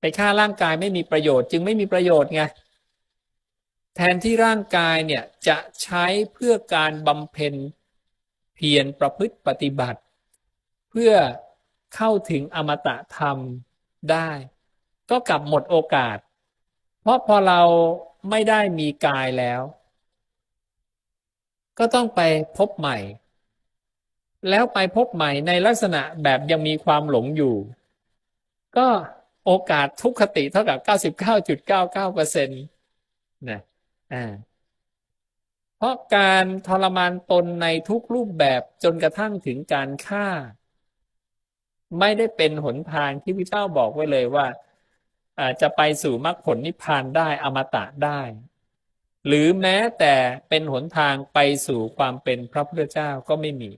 ไปฆ่าร่างกายไม่มีประโยชน์จึงไม่มีประโยชน์ไงแทนที่ร่างกายเนี่ยจะใช้เพื่อการบำเพ็ญเพียรประพฤติปฏิบัติ เพื่อเข้าถึงอมตะธรรมได้ ก็กลับหมดโอกาส เพราะพอเราไม่ได้มีกายแล้ว ก็ต้องไปพบใหม่ แล้วไปพบใหม่ในลักษณะแบบยังมีความหลงอยู่ ก็ โอกาสทุกขติเท่ากับ99.99เปอร์เซ็นต์นะอ่าเพราะการทรมานตนในทุกรูปแบบจนกระทั่งถึงการฆ่า ไม่ได้เป็นหนทางที่พระเจ้าบอกไว้เลยว่าอาจะไปสู่มรรคผลนิพพานได้อมตะได้ หรือแม้แต่เป็นหนทางไปสู่ความเป็นพระพุทธเจ้าก็ไม่มี